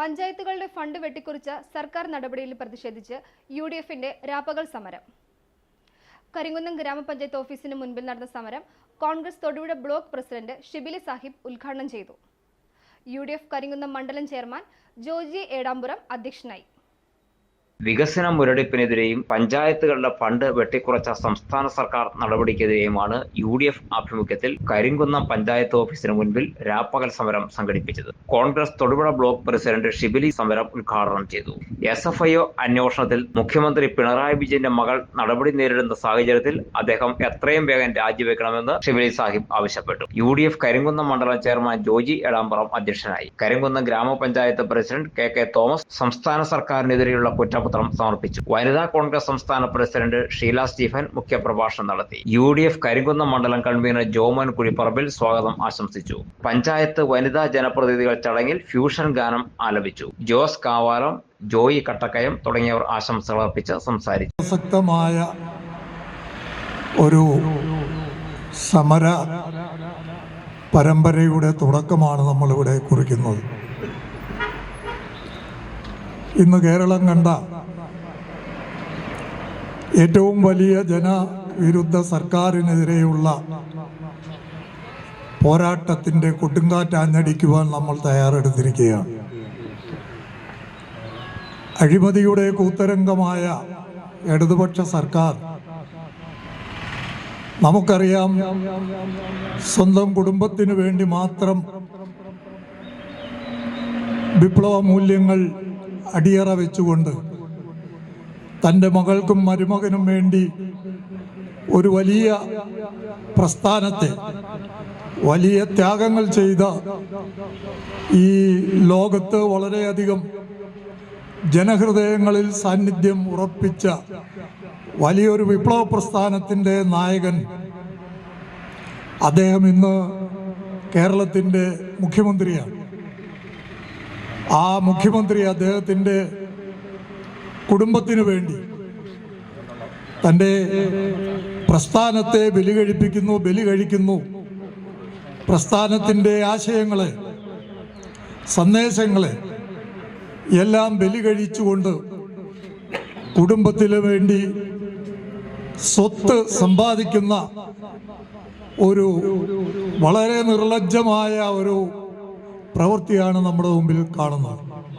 പഞ്ചായത്തുകളുടെ ഫണ്ട് വെട്ടിക്കുറിച്ച സർക്കാർ നടപടിയിൽ പ്രതിഷേധിച്ച് യു ഡി എഫിന്റെ രാപ്പകൽ സമരം. കരിങ്കുന്നം ഗ്രാമപഞ്ചായത്ത് ഓഫീസിന് മുൻപിൽ നടന്ന സമരം കോൺഗ്രസ് തൊടുപുഴ ബ്ലോക്ക് പ്രസിഡന്റ് ഷിബിലി സാഹിബ് ഉദ്ഘാടനം ചെയ്തു. യു ഡി എഫ് കരിങ്കുന്നം മണ്ഡലം ചെയർമാൻ ജോജി ഏടാമ്പുറം അധ്യക്ഷനായി. വികസന മുരടിപ്പിനെതിരെയും പഞ്ചായത്തുകളുടെ ഫണ്ട് വെട്ടിക്കുറച്ച സംസ്ഥാന സർക്കാർ നടപടിക്കെതിരെയുമാണ് യു ഡി എഫ് ആഭിമുഖ്യത്തിൽ കരിങ്കുന്നം പഞ്ചായത്ത് ഓഫീസിന് മുൻപിൽ രാപ്പകൽ സമരം സംഘടിപ്പിച്ചത്. കോൺഗ്രസ് തൊടുപുഴ ബ്ലോക്ക് പ്രസിഡന്റ് ഷിബിലി സമരം ഉദ്ഘാടനം ചെയ്തു. എസ് എഫ് ഐ ഒ അന്വേഷണത്തിൽ മുഖ്യമന്ത്രി പിണറായി വിജയന്റെ മകൾ നടപടി നേരിടുന്ന സാഹചര്യത്തിൽ അദ്ദേഹം എത്രയും വേഗം രാജിവെക്കണമെന്ന് ഷിബിലി സാഹിബ് ആവശ്യപ്പെട്ടു. യു ഡി എഫ് കരിങ്കുന്നം മണ്ഡലം ചെയർമാൻ ജോജി എടാമ്പറം അധ്യക്ഷനായി. കരിങ്കുന്നം ഗ്രാമപഞ്ചായത്ത് പ്രസിഡന്റ് കെ കെ തോമസ് സംസ്ഥാന സർക്കാരിനെതിരെയുള്ള കുറ്റപത്രം സമർപ്പിച്ചു. വനിതാ കോൺഗ്രസ് സംസ്ഥാന പ്രസിഡന്റ് ഷീല സ്റ്റീഫൻ മുഖ്യപ്രഭാഷണം നടത്തി. യു ഡി എഫ് കരിങ്കുന്നം മണ്ഡലം കൺവീനർ ജോമൻ കുഴിപ്പറമ്പിൽ സ്വാഗതം ആശംസിച്ചു. പഞ്ചായത്ത് വനിതാ ജനപ്രതിനിധികൾ ചടങ്ങിൽ ഫ്യൂഷൻ ഗാനം ആലപിച്ചു. ജോസ് കാവാലം ജോയി കട്ടക്കയം തുടങ്ങിയവർ ആശംസകൾ അർപ്പിച്ച് സംസാരിച്ചു. പ്രസക്തമായ ഒരു സമര പരമ്പരയുടെ തുടക്കമാണ് നമ്മളിവിടെ കുറിക്കുന്നത്. ഇന്ന് കേരളം കണ്ട ഏറ്റവും വലിയ ജനവിരുദ്ധ സർക്കാരിനെതിരെയുള്ള പോരാട്ടത്തിന്റെ കൊടുങ്കാറ്റാഞ്ഞടിക്കുവാൻ നമ്മൾ തയ്യാറെടുത്തിരിക്കുകയാണ്. അഴിമതിയുടെ കൂത്തരംഗമായ ഇടതുപക്ഷ സർക്കാർ നമുക്കറിയാം സ്വന്തം കുടുംബത്തിന് വേണ്ടി മാത്രം വിപ്ലവ മൂല്യങ്ങൾ അടിയറ വെച്ചുകൊണ്ട് തന്റെ മകൾക്കും മരുമകനും വേണ്ടി ഒരു വലിയ പ്രസ്ഥാനത്തെ വലിയ ത്യാഗങ്ങൾ ചെയ്ത ഈ ലോകത്ത് വളരെയധികം ജനഹൃദയങ്ങളിൽ സാന്നിധ്യം ഉറപ്പിച്ച വലിയൊരു വിപ്ലവ പ്രസ്ഥാനത്തിന്റെ നായകൻ അദ്ദേഹം ഇന്ന് കേരളത്തിന്റെ മുഖ്യമന്ത്രിയാണ്. ആ മുഖ്യമന്ത്രി അദ്ദേഹത്തിന്റെ കുടുംബത്തിനു വേണ്ടി. തന്റെ പ്രസ്ഥാനത്തെ ബലി കഴിപ്പിക്കുന്നു ബലി കഴിക്കുന്നു പ്രസ്ഥാനത്തിന്റെ ആശയങ്ങളെ സന്ദേശങ്ങളെ എല്ലാം ബലി കഴിച്ചുകൊണ്ട് കുടുംബത്തിന് വേണ്ടി സ്വത്ത് സമ്പാദിക്കുന്ന ഒരു വളരെ നിർലജ്ജമായ ഒരു പ്രവൃത്തിയാണ് നമ്മുടെ മുമ്പിൽ കാണുന്നത്.